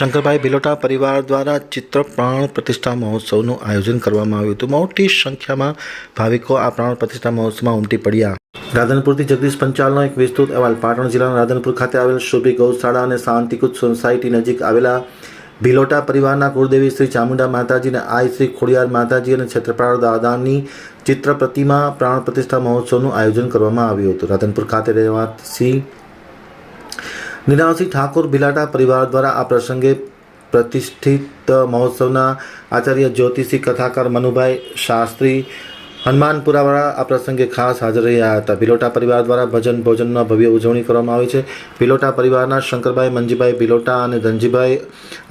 શંકરભાઈ ભિલોટા પરિવાર દ્વારા ચિત્ર પ્રાણ પ્રતિષ્ઠા મહોત્સવનું આયોજન કરવામાં આવ્યું હતું. મોટી સંખ્યામાં ભાવિકો આ પ્રાણ પ્રતિષ્ઠા મહોત્સવમાં ઉમટી પડ્યા. રાધનપુરથી જગદીશ પંચાલનો એક વિસ્તૃત અહેવાલ. પાટણ જિલ્લાના રાધનપુર ખાતે આવેલ શોભી ગૌશાળા અને શાંતિકુત સોસાયટી નજીક આવેલા ભિલોટા પરિવારના કુળદેવી શ્રી ચામુંડા માતાજી અને આઈ શ્રી ખોડિયાર માતાજી અને છત્રપાળ દાદાની ચિત્ર પ્રતિમા પ્રાણ પ્રતિષ્ઠા મહોત્સવનું આયોજન કરવામાં આવ્યું હતું. રાધનપુર ખાતે રહેવાસી નિરાવસી ઠાકોર બિલાટા પરિવાર દ્વારા આ પ્રસંગે પ્રતિષ્ઠિત મહોત્સવના આચાર્ય જ્યોતિષી કથાકાર મનુભાઈ શાસ્ત્રી હનુમાનપુરાવાળા આ પ્રસંગે ખાસ હાજર રહ્યા હતા. ભિલોટા પરિવાર દ્વારા ભજન ભોજનનો ભવ્ય ઉજવણી કરવામાં આવી છે. ભિલોટા પરિવારના શંકરભાઈ, મંજીભાઈ ભિલોટા અને ધનજીભાઈ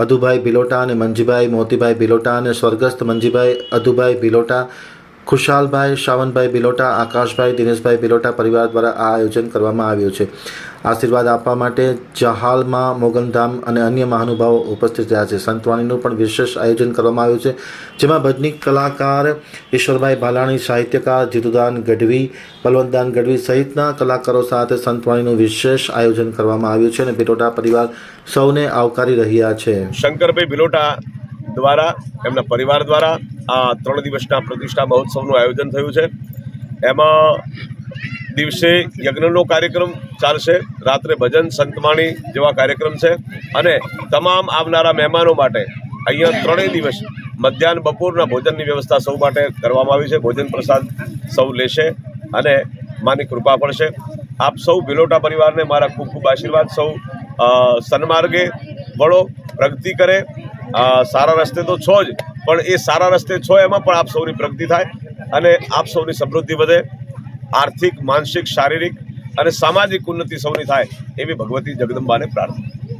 અધુભાઈ ભિલોટા અને મંજીભાઈ મોતીભાઈ ભિલોટા અને સ્વર્ગસ્થ મંજીભાઈ અધુભાઈ ભિલોટા ખુશાલભાઈ, શાવનભાઈ બિલોટા, આકાશભાઈ, દિનેશભાઈ બિલોટા પરિવાર દ્વારા આ આયોજન કરવામાં આવ્યું છે. આશીર્વાદ આપવા માટે જહાલમાં મોગનધામ અને અન્ય મહાનુભાવો ઉપસ્થિત રહ્યા છે. સંતવાણીનું પણ વિશેષ આયોજન કરવામાં આવ્યું છે, જેમાં ભજનિક કલાકાર ઈશ્વરભાઈ ભાલાણી, સાહિત્યકાર જીતુદાન ગઢવી, બલવંતદાન ગઢવી સહિતના કલાકારો સાથે સંતવાણીનું વિશેષ આયોજન કરવામાં આવ્યું છે અને બિલોટા પરિવાર સૌને આવકારી રહ્યા છે. શંકરભાઈ ભિલોટા દ્વારા, એમના પરિવાર દ્વારા આ ત્રણ દિવસના પ્રતિષ્ઠા મહોત્સવનું આયોજન થયું છે. એમાં દિવસે યજ્ઞનો કાર્યક્રમ ચાલશે, રાત્રે ભજન સંતવાણી જેવા કાર્યક્રમ છે અને તમામ આવનારા મહેમાનો માટે અહીંયા ત્રણેય દિવસ મધ્યાહન બપોરના ભોજનની વ્યવસ્થા સૌ માટે કરવામાં આવી છે. ભોજન પ્રસાદ સૌ લેશે અને માની કૃપા પડશે. આપ સૌ ભિલોટા પરિવારને મારા ખૂબ ખૂબ આશીર્વાદ, સૌ સન્માર્ગે વળો, પ્રગતિ કરે. સારા રસ્તે તો છો જ, પણ એ સારા રસ્તે છો એમાં પણ આપ સૌની પ્રગતિ થાય અને આપ સૌની સમૃદ્ધિ વધે, આર્થિક, માનસિક, શારીરિક અને સામાજિક ઉન્નતિ સૌની થાય એવી ભગવતી જગદંબાને પ્રાર્થના.